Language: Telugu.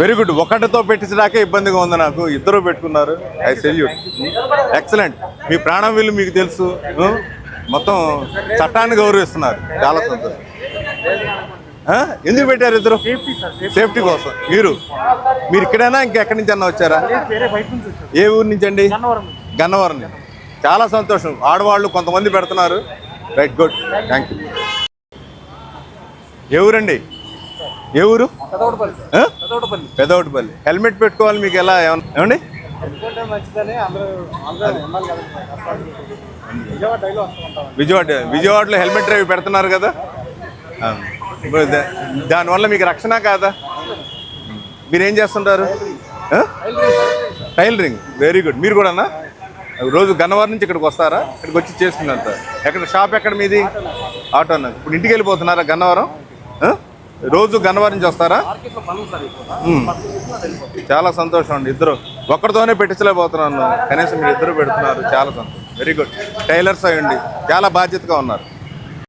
వెరీ గుడ్ ఒకటితో పెట్టించడాకే ఇబ్బందిగా ఉంది నాకు. ఇద్దరు పెట్టుకున్నారు. ఐ సెల్యూట్ ఎక్సలెంట్ మీ ప్రాణం విలువ మీకు తెలుసు? మొత్తం చట్టాన్ని గౌరవిస్తున్నారు. చాలా సంతోషం? ఎందుకు పెట్టారు ఇద్దరు? సేఫ్టీ కోసం. మీరు. మీరు ఇక్కడైనా ఇంకెక్కడి నుంచి అన్న వచ్చారా? ఏ ఊరు నుంచి అండి? గన్నవరం నుంచి. చాలా సంతోషం. ఆడవాళ్ళు కొంతమంది పెడుతున్నారు. రైట్ గుడ్ థ్యాంక్ యూ ఏ ఊరండి ఏ ఊరు? పెదవటిపల్లి హెల్మెట్ పెట్టుకోవాలి మీకు ఎలా? ఏమన్నా ఏమండి? విజయవాడ విజయవాడలో హెల్మెట్ డ్రైవ్ పెడుతున్నారు కదా? దానివల్ల మీకు రక్షణ కాదా? మీరు ఏం చేస్తుంటారు? Tailoring very good. మీరు కూడానా? రోజు గన్నవరం నుంచి ఇక్కడికి వస్తారా? ఇక్కడికి వచ్చి చేసుకున్నంత. ఎక్కడ షాప్ ఎక్కడ మీది? ఆటో ఇప్పుడు ఇంటికి వెళ్ళిపోతున్నారా గన్నవరం? రోజు గన్నవరం నుంచి వస్తారా. చాలా సంతోషం అండి ఇద్దరు. ఒక్కరితోనే పెట్టించలేకపోతున్నాను. కనీసం మీరు ఇద్దరు పెడుతున్నారు. చాలా సంతోషం. వెరీ గుడ్ టైలర్స్ అయ్యండి. చాలా బాధ్యతగా ఉన్నారు.